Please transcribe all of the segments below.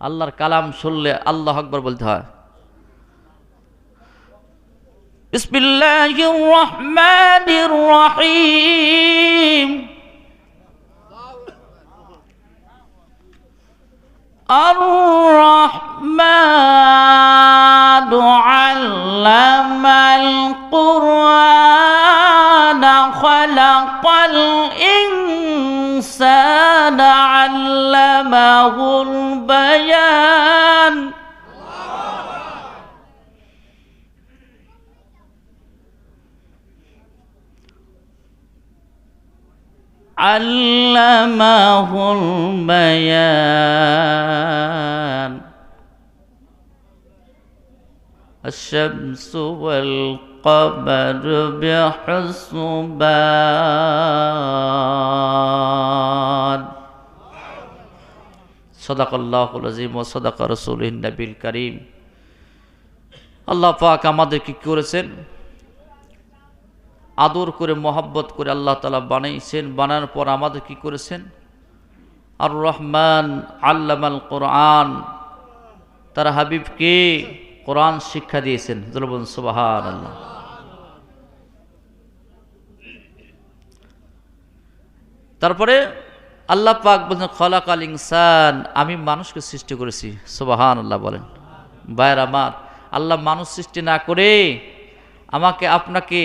আল্লাহর কালাম শুনলে আল্লাহ আকবর বলতে হয় বিসমিল্লাহির রহমানির রহিম الرحمن علم القرآن خلق الإنسان البيان علمه البيان. الشمس والقمر بحسبان. সদাক ও সদাক রসুল নবীল করিম। আল্লাহ পাক আমাদের কি করেছেন? আদর করে, মোহাব্বত করে আল্লাহ তালা বানিয়েছেন। বানানোর পর আমাদের কি করেছেন? আর রহমান আল্লামাল কোরআন। তার হাবিবকে কোরআন শিক্ষা দিয়েছেন। জলবন সুবাহান আল্লাহ তারপরে আল্লাহ পাক বলছেন খলাক আল ইনসান আমি মানুষকে সৃষ্টি করেছি। সুবাহান আল্লাহ বলেন। বায়ের আমার, আল্লাহ মানুষ সৃষ্টি না করে আমাকে আপনাকে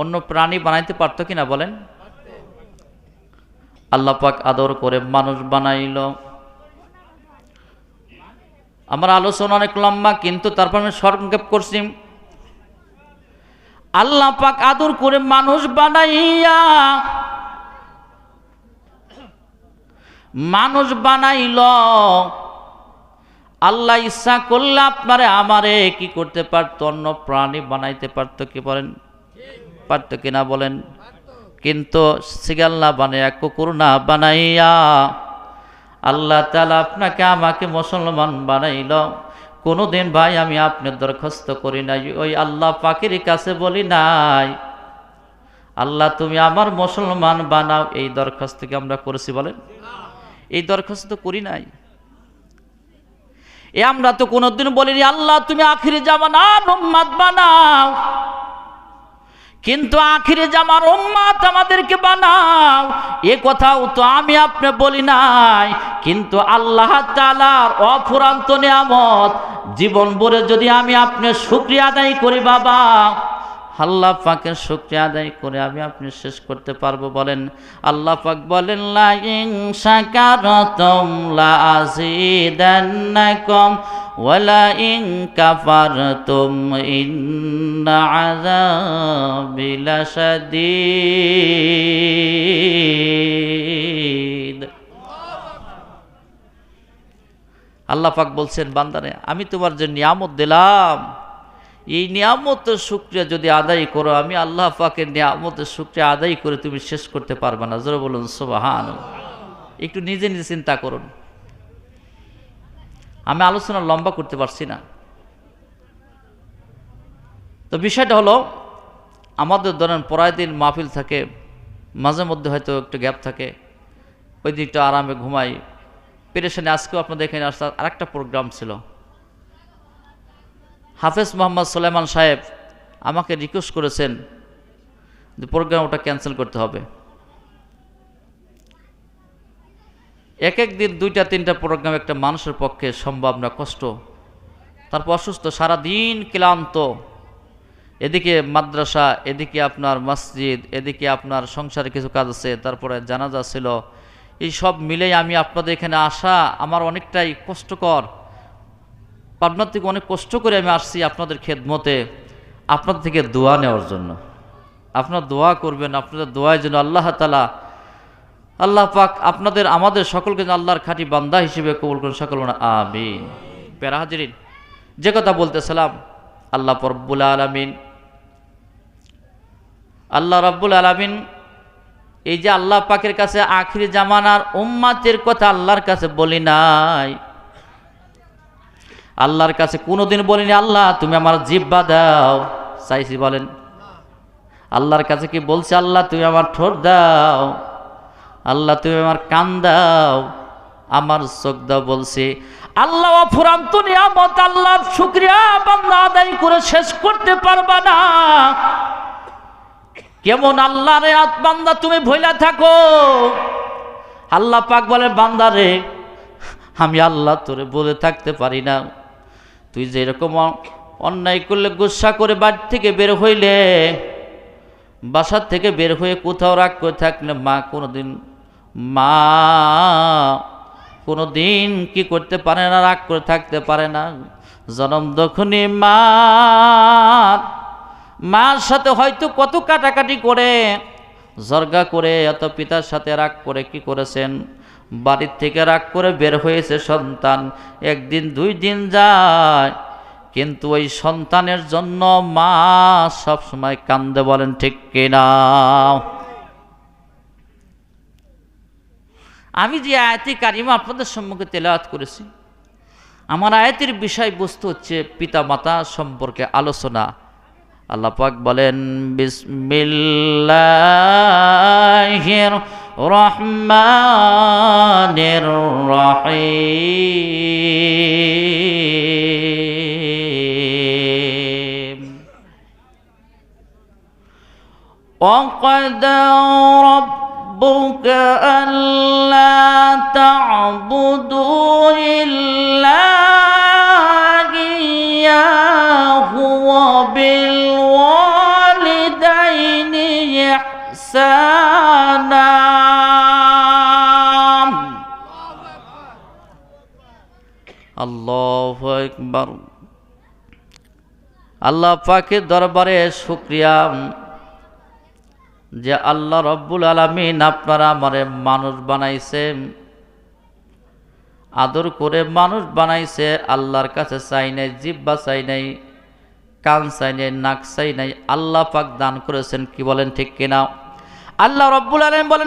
অন্য প্রাণী বানাইতে পারতো কিনা বলেন? আল্লাহ পাক আদর করে মানুষ বানাইল। আমার আলোচনা অনেক লম্বা, কিন্তু তারপর আমি সংক্ষেপ করছি। আল্লাহ পাক আদর করে মানুষ বানাইয়া মানুষ বানাইল। আল্লাহ ইচ্ছা করলে আপনারে, আমারে কি করতে পারত? অন্য প্রাণী বানাইতে পারতো কি বলেন? পারতো কিনা বলেন? কিন্তু সিগাল না বানাইয়া, কুকুর না বানাইয়া আল্লাহ তালা আপনাকে, আমাকে মুসলমান বানাইল। কোনোদিন ভাই, আমি আপনার দরখাস্ত করি নাই। ওই আল্লাহ পাখির কাছে বলি নাই, আল্লাহ, তুমি আমার মুসলমান বানাও। এই দরখাস্তকে আমরা করেছি বলেন? এই দরখাস্ত করি নাই। এ আমরা তো কোনোদিন বলিনি, আল্লাহ, তুমি আখিরি জামানা উম্মাদ বানাও। কিন্তু আখিরে জামার উম্মাত আমাদেরকে বানাও। এ কথাও তো আমি আপনি বলি নাই। কিন্তু আল্লাহ তালার অফুরান্ত নিয়ামত, জীবন ভরে যদি আমি আপনি শুক্রিয়া আদায় করি বাবা আল্লাহ পাকের শুক্রিয়া আদায় করে আমি আপনি শেষ করতে পারব বলেন। আল্লাহ পাক বলেন লাইং সাকারতম আজিদান্নাকুম ওয়ালা ইন কাফারতুম ইন্না আযাবি লাশাদীদ। আল্লাহ পাক বলছেন, বান্দারে, আমি তোমার যে নিয়ামত দিলাম। এই নিয়ামতের শুক্রিয়া যদি আদায় করো, আমি আল্লাহ পাকের নিয়ামতের শুক্রিয়া আদায় করে তুমি শেষ করতে পারবে না। জোরে বলুন সোবাহান একটু নিজে নিজে চিন্তা করুন। আমি আলোচনা লম্বা করতে পারছি না। তো বিষয়টা হলো, আমাদের ধরেন পরায় দিন মাহফিল থাকে, মাঝে মধ্যে হয়তো একটু গ্যাপ থাকে, ওই দিকটা আরামে ঘুমাই। পেরেশানি, আজকেও আপনাদের এখানে আসতে আরেকটা প্রোগ্রাম ছিল। হাফেজ মোহাম্মদ সোলেমান সাহেব আমাকে রিকোয়েস্ট করেছেন যে প্রোগ্রাম ওটা ক্যান্সেল করতে হবে। এক এক দিন দুইটা, তিনটা প্রোগ্রাম একটা মানুষের পক্ষে সম্ভব না, কষ্ট। তারপর অসুস্থ, সারাদিন ক্লান্ত। এদিকে মাদ্রাসা, এদিকে আপনার মসজিদ, এদিকে আপনার সংসারে কিছু কাজ আছে, তারপরে জানাজা ছিল। এই সব মিলেই আমি আপনাদের এখানে আসা আমার অনেকটাই কষ্টকর। পাবনার থেকে অনেক কষ্ট করে আমি আসছি আপনাদের খেদমতে, আপনাদের থেকে দোয়া নেওয়ার জন্য। আপনার দোয়া করবেন, আপনাদের দোয়ার জন্য আল্লাহ তালা আল্লাহ পাক আপনাদের, আমাদের সকলকে আল্লাহর খাঁটি বান্দা হিসেবে কবুল করুন সকল আমিন। পেরা হাজিরিন, যে কথা বলতেছিলাম, আল্লাহ পরব্বুল আলমিন, আল্লাহ রব্বুল আলমিন, এই যে আল্লাহ পাকের কাছে আখিরি জামানার উম্মাতের কথা আল্লাহর কাছে বলি নাই। আল্লাহর কাছে কোনোদিন বলিনি, আল্লাহ, তুমি আমার জিব্বা দাও। চাইছি বলেন, আল্লাহর কাছে কি বলছে, আল্লাহ, তুমি আমার ঠোঁট দাও। আল্লাহ, তুমি আমার কান দাও। আমার চোখ দাও বলছে, আল্লাহ ফুরান্ত নিয়ামত আল্লাহর শুক্রিয়া বান্দা আদায় করে শেষ করতে পারবা না। কেমন আল্লাহরে আত বান্দা, তুমি ভইলা থাকো। আল্লাহ পাক বলে, বান্দা রে, আমি আল্লাহ তোরে বলে থাকতে পারি না। তুই যেরকম অন্যায় করলে গুসা করে বাড়ি থেকে বের হইলে, বাসার থেকে বের হয়ে কোথাও রাগ করে থাকলে মা কোনোদিন, মা কোনো দিন কি করতে পারে না, রাগ করে থাকতে পারে না। জনম দক্ষিণী মা মার সাথে হয়তো কত কাটাকাটি করে, জর্গা করে, এত পিতার সাথে রাগ করে কি করেছেন? বাড়ির থেকে রাগ করে বের হয়েছে সন্তান। একদিন, দুই দিন যায়, কিন্তু ওই সন্তানের জন্য মা সবসময় কান্দে বলেন, ঠিক কিনা আমি যে আয়াতি কারিমা আপনাদের সম্মুখে তেলাওয়াত করেছি, আমার আয়াতের বিষয়বস্তু হচ্ছে পিতা মাতা সম্পর্কে আলোচনা। আল্লাহ পাক বলেন, বিসমিল্লাহির الرحمن الرحيم. وقد ربك ألا تعبدوا إلا إياه وبالوحيد আল্লাহ একবার পাকের দরবারে শুক্রিয়া যে আল্লাহ রব্বুল আলমিন আপনারা আমারে মানুষ বানাইছে, আদর করে মানুষ বানাইছে, আল্লাহর কাছে চাই নাই, জিব্বা চাই নাই, কান চাই নাই, নাক চাই নাই, আল্লাহ পাক দান করেছেন, কি বলেন ঠিক কিনা? আল্লাহ রব্বুল আলম বলেন